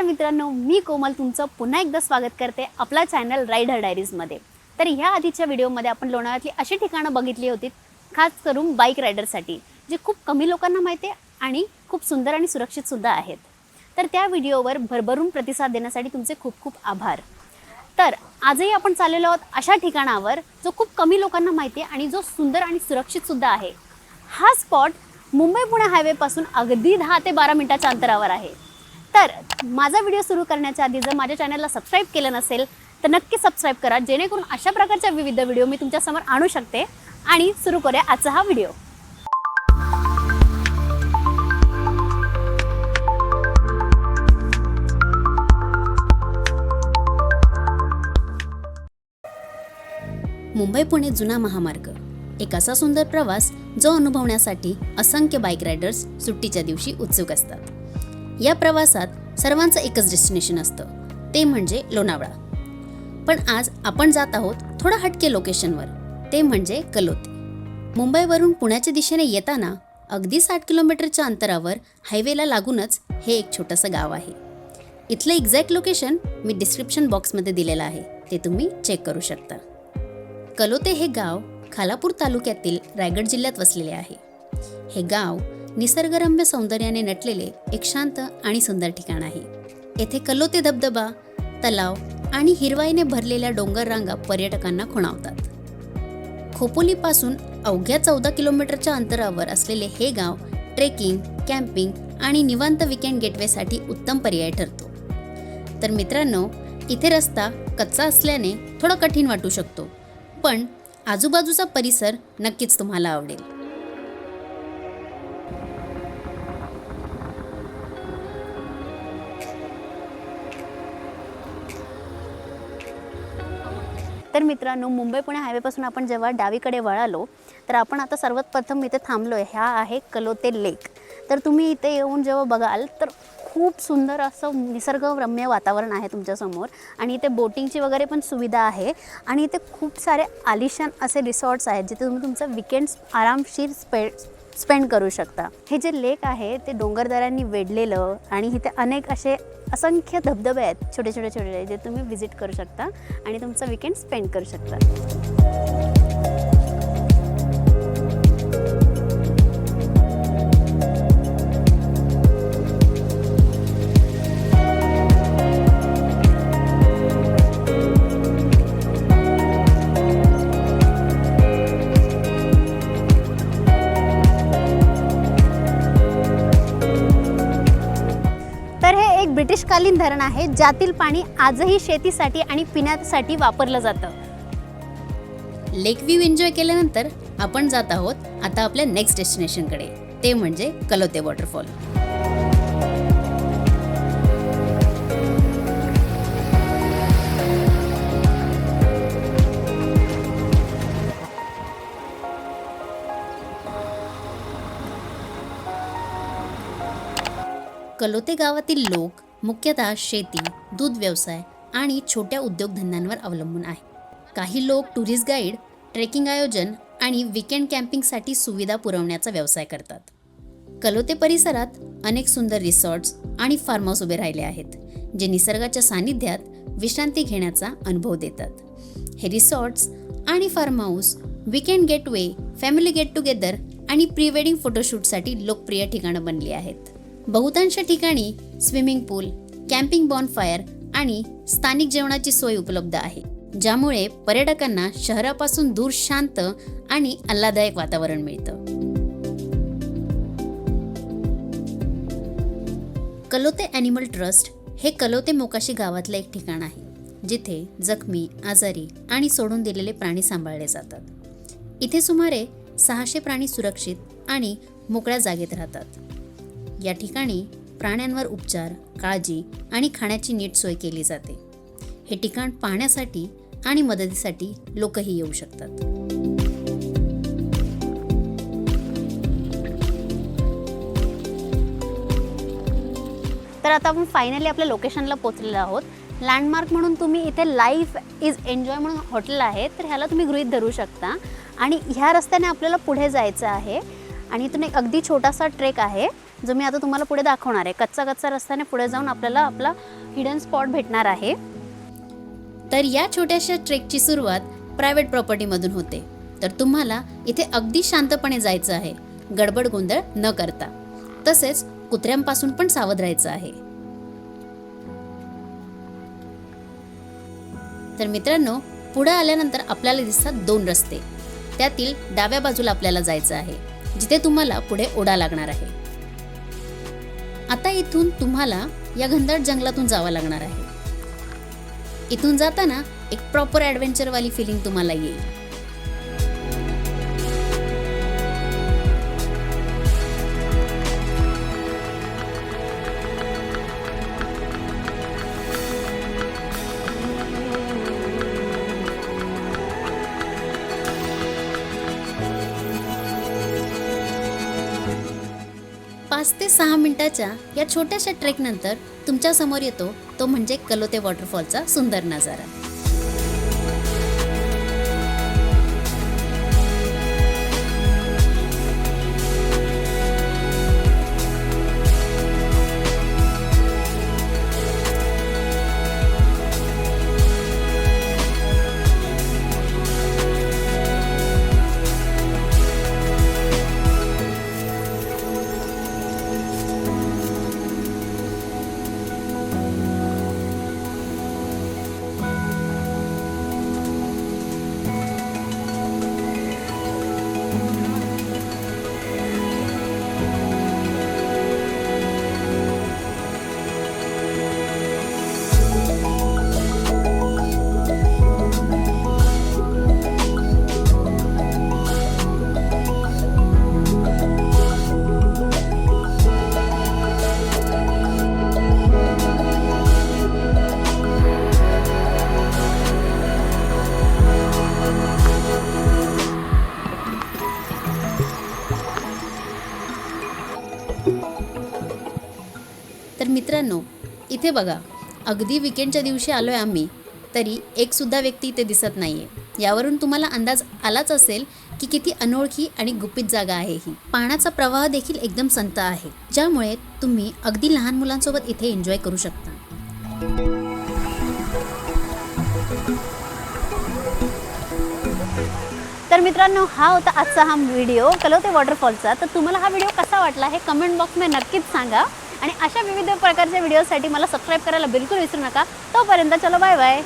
नमस्कार मित्रांनो मी कोमल तुमचं पुन्हा एकदा स्वागत करते आपला चॅनल रायडर डायरीजमध्ये तर ह्या आधीच्या व्हिडिओमध्ये आपण लोणावळ्यातली अशी ठिकाणं बघितली होती खास करून बाईक रायडरसाठी जे खूप कमी लोकांना माहिती आहे आणि खूप सुंदर आणि सुरक्षितसुद्धा आहेत. तर त्या व्हिडिओवर भरभरून प्रतिसाद देण्यासाठी तुमचे खूप खूप आभार. तर आजही आपण चाललेलो आहोत अशा ठिकाणावर जो खूप कमी लोकांना माहिती आहे आणि जो सुंदर आणि सुरक्षितसुद्धा आहे. हा स्पॉट मुंबई पुणे हायवेपासून अगदी दहा ते बारा मिनटाच्या अंतरावर आहे. तर माझा व्हिडिओ सुरू करण्याच्या आधी जर माझ्या चॅनलला सबस्क्राईब केलं नसेल तर नक्की सबस्क्राईब करा जेणेकरून अशा प्रकारच्या विविध व्हिडिओ मी तुमच्यासमोर आणू शकते. आणि सुरू करूया आजचा हा व्हिडिओ मुंबई पुणे जुना महामार्ग. एक असा सुंदर प्रवास जो अनुभवण्यासाठी असंख्य बाईक रायडर्स सुट्टीच्या दिवशी उत्सुक असतात. या प्रवासात सर्वांचं एकच डेस्टिनेशन असतं. ते म्हणजे लोणावळा. पण आज आपण जात आहोत थोडं हटके लोकेशनवर. ते म्हणजे कलोते. मुंबईवरून पुण्याच्या दिशेने येताना अगदी साठ किलोमीटरच्या अंतरावर हायवेला लागूनच हे एक छोटंसं गाव आहे. इथलं एक्झॅक्ट लोकेशन मी डिस्क्रिप्शन बॉक्समध्ये दिलेलं आहे. ते तुम्ही चेक करू शकता. कलोते हे गाव खालापूर तालुक्यातील रायगड जिल्ह्यात वसलेले आहे. हे गाव निसर्गरम्य सौंदर्याने नटलेले एक शांत आणि सुंदर ठिकाण आहे. येथे कलोते धबधबा तलाव आणि हिरवाईने भरलेल्या डोंगर रांगा पर्यटकांना खुणावतात. खोपोलीपासून अवघ्या चौदा किलोमीटरच्या अंतरावर असलेले हे गाव ट्रेकिंग कॅम्पिंग आणि निवांत विकेंड गेटवेसाठी उत्तम पर्याय ठरतो. तर मित्रांनो इथे रस्ता कच्चा असल्याने थोडा कठीण वाटू शकतो पण आजूबाजूचा परिसर नक्कीच तुम्हाला आवडेल. तर मित्रांनो मुंबई पुणे हायवेपासून आपण जेव्हा डावीकडे वळालो तर आपण आता सर्वात प्रथम इथे थांबलो आहे ह्या आहे कलोते लेक. तर तुम्ही इथे येऊन जेव्हा बघाल तर खूप सुंदर असं निसर्गरम्य वातावरण आहे तुमच्यासमोर. आणि इथे बोटिंगची वगैरे पण सुविधा आहे. आणि इथे खूप सारे आलिशान असे रिसॉर्ट्स आहेत जिथे तुम्ही तुमचं विकेंड्स आरामशीर स्पे स्पेंड करू शकता. हे जे लेक आहे ते डोंगरदऱ्यांनी वेढलेलं आणि इथे अनेक असे असंख्य धबधबे आहेत छोटे छोटे छोटे जे तुम्ही व्हिजिट करू शकता आणि तुमचा विकेंड स्पेंड करू शकता. एक धरण आहे ज्यातील पाणी आजही शेतीसाठी आणि पिण्यासाठी वापरलं जातं. लेक व्ह्यू एन्जॉय केल्यानंतर आपण जात आहोत आता आपल्या नेक्स्ट डेस्टिनेशनकडे ते म्हणजे कलोते वॉटरफॉल कलोते गावातील लोक मुख्यतः शेती दूध व्यवसाय आणि छोट्या उद्योगधंद्यांवर अवलंबून आहे. काही लोक टुरिस्ट गाईड ट्रेकिंग आयोजन आणि विकेंड कॅम्पिंगसाठी सुविधा पुरवण्याचा व्यवसाय करतात. कलोते परिसरात अनेक सुंदर रिसॉर्ट्स आणि फार्म हाऊस उभे राहिले आहेत जे निसर्गाच्या सानिध्यात विश्रांती घेण्याचा अनुभव देतात. हे रिसॉर्ट्स आणि farm house weekend getaway family get together आणि प्री वेडिंग फोटोशूटसाठी लोकप्रिय ठिकाणं बनली आहेत. बहुतांश ठिकाणी स्विमिंग पूल कॅम्पिंग बॉनफायर आणि स्थानिक जेवणाची सोय उपलब्ध आहे ज्यामुळे पर्यटकांना शहरापासून दूर शांत आणि आल्हादायक वातावरण मिळतं. कलोते ॲनिमल ट्रस्ट हे कलोते मोकाशी गावातलं एक ठिकाण आहे जिथे जखमी आजारी आणि सोडून दिलेले प्राणी सांभाळले जातात. इथे सुमारे सहाशे प्राणी सुरक्षित आणि मोकळ्या जागेत राहतात. या ठिकाणी प्राण्यांवर उपचार काळजी आणि खाण्याची नीट सोय केली जाते. हे ठिकाण पाहण्यासाठी आणि मदतीसाठी लोकही येऊ शकतात. तर आता आपण फायनली आपल्या लोकेशनला पोचलेलो आहोत. लँडमार्क म्हणून तुम्ही इथे लाईफ इज एन्जॉय म्हणून हॉटेल आहे तर ह्याला तुम्ही गृहित धरू शकता. आणि ह्या रस्त्याने आपल्याला पुढे जायचं आहे. आणि इथून एक अगदी छोटासा ट्रेक आहे. जो मी आता तुम्हाला पुढे दाखवणार आहे. कच्चा कच्चा रस्त्याने पुढे जाऊन आपल्याला आपला हिडन स्पॉट भेटणार आहे. तर या छोट्याशा ट्रेकची सुरुवात प्रायव्हेट प्रॉपर्टीमधून होते. तर तुम्हाला इथे अगदी शांतपणे जायचं आहे. गडबड गोंधळ न करता. तसेच कुत्र्यांपासून पण सावध राहायचं आहे. तर मित्रांनो पुढे आल्यानंतर आपल्याला दिसतात दोन रस्ते. त्यातील डाव्या बाजूला आपल्याला जायचं आहे जिथे तुम्हाला पुढे ओढा लागणार आहे. आता इथून तुम्हाला या घनदाट जंगलातून जावं लागणार आहे. इथून जाताना एक प्रॉपर ॲडव्हेंचरवाली फिलिंग तुम्हाला येईल. पाच ते सहा मिनिटाच्या या छोट्याशा ट्रेकनंतर तुमच्यासमोर येतो तो म्हणजे कलोते वॉटरफॉलचा सुंदर नजारा. मित्रांनो इथे बघा अगदी विकेंडच्या दिवशी आलो आहे आम्ही तरी एक सुद्धा व्यक्ती इथे दिसत नाही आहे यावरून तुम्हाला अंदाज आलाच असेल की किती अनोळखी आणि गुपित जागा आहे ही. पाण्याचा प्रवाह देखील एकदम संत आहे ज्यामुळे तुम्ही अगदी लहान मुलांसोबत इथे एन्जॉय करू शकता. तर मित्रांनो हा होता आजचा हा व्हिडिओ कलवते वॉटरफॉलचा तर तुम्हाला हा व्हिडिओ कसा वाटला हे कमेंट बॉक्समध्ये नक्कीच सांगा. आणि अशा विविध प्रकारच्या व्हिडिओसाठी मला सबस्क्राईब करायला बिलकुल विसरू नका. तोपर्यंत चलो बाय बाय